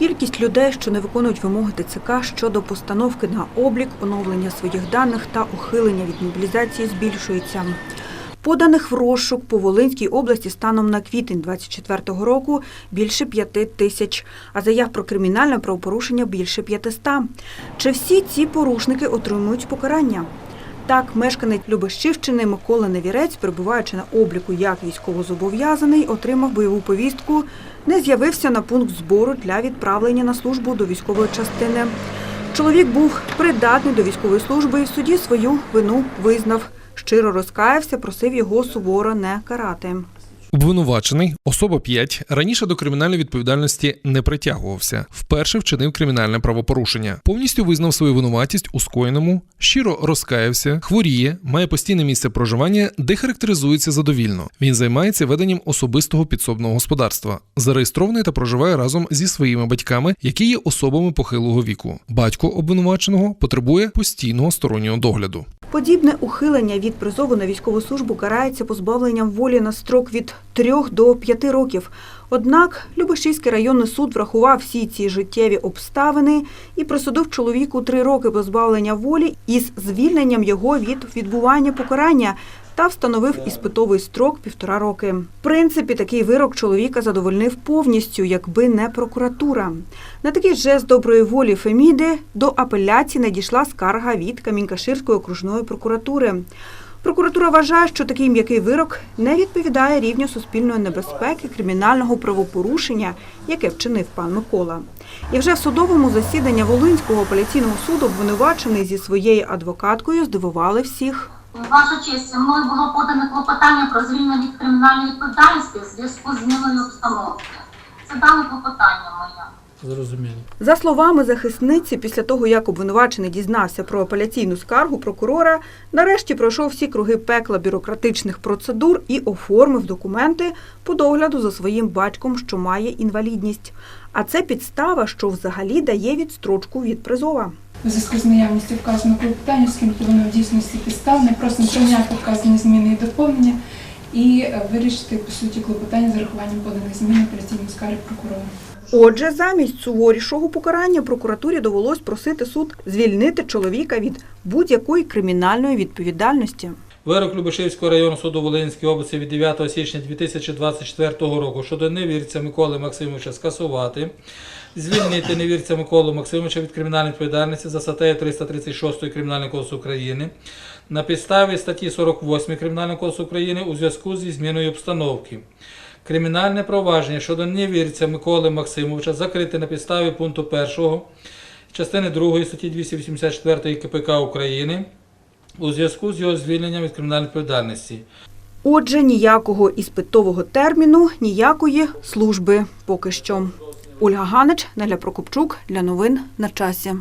Кількість людей, що не виконують вимоги ТЦК щодо постановки на облік, оновлення своїх даних та ухилення від мобілізації збільшується. Поданих в розшук по Волинській області станом на квітень 24 року більше п'яти тисяч, а заяв про кримінальне правопорушення більше 500. Чи всі ці порушники отримують покарання? Так, мешканець Любешівщини Микола Невірець, перебуваючи на обліку як військовозобов'язаний, отримав бойову повістку, не з'явився на пункт збору для відправлення на службу до військової частини. Чоловік був придатний до військової служби і в суді свою вину визнав. Щиро розкаявся, просив його суворо не карати. Обвинувачений, особа 5, раніше до кримінальної відповідальності не притягувався. Вперше вчинив кримінальне правопорушення. Повністю визнав свою винуватість у скоєному, щиро розкаявся, хворіє, має постійне місце проживання, де характеризується задовільно. Він займається веденням особистого підсобного господарства, зареєстрований та проживає разом зі своїми батьками, які є особами похилого віку. Батько обвинуваченого потребує постійного стороннього догляду. Подібне ухилення від призову на військову службу карається позбавленням волі на строк від 3 до 5 років. Однак Любашівський районний суд врахував всі ці життєві обставини і присудив чоловіку 3 роки позбавлення волі із звільненням його від відбування покарання та встановив іспитовий строк півтора роки. В принципі, такий вирок чоловіка задовольнив повністю, якби не прокуратура. На такий жест доброї волі Феміди до апеляції надійшла скарга від Камінькаширської окружної прокуратури. Прокуратура вважає, що такий м'який вирок не відповідає рівню суспільної небезпеки кримінального правопорушення, яке вчинив пан Микола. І вже в судовому засіданні Волинського апеляційного суду обвинувачений зі своєю адвокаткою здивували всіх. Ваша честь, мною було подане клопотання про звільнення від кримінальної відповідальності в зв'язку з зміною обстановки. Це дане клопотання моє. Зрозуміло. За словами захисниці, після того, як обвинувачений дізнався про апеляційну скаргу прокурора, нарешті пройшов всі круги пекла бюрократичних процедур і оформив документи по догляду за своїм батьком, що має інвалідність. А це підстава, що взагалі дає відстрочку від призова. У зв'язку з наявністю вказаного клопотання, оскільки воно в дійсності підставне, просимо прийняти вказані зміни і доповнення і е, вирішити по суті клопотання з урахуванням поданих змін операційної скарги прокурора. Отже, замість суворішого покарання прокуратурі довелось просити суд звільнити чоловіка від будь-якої кримінальної відповідальності. Вирок Любешівського району суду Волинської області від 9 січня 2024 року щодо невірця Миколи Максимовича скасувати, звільнити невірця Миколу Максимовича від кримінальної відповідальності за статтею 336 Кримінального кодексу України на підставі статті 48 Кримінального кодексу України у зв'язку зі зміною обстановки. Кримінальне провадження щодо невірця Миколи Максимовича закрите на підставі пункту 1 частини 2 статті 284 КПК України у зв'язку з його звільненням від кримінальної відповідальності. Отже, ніякого іспитового терміну, ніякої служби поки що. Ольга Ганич, Неля Прокопчук для новин на часі.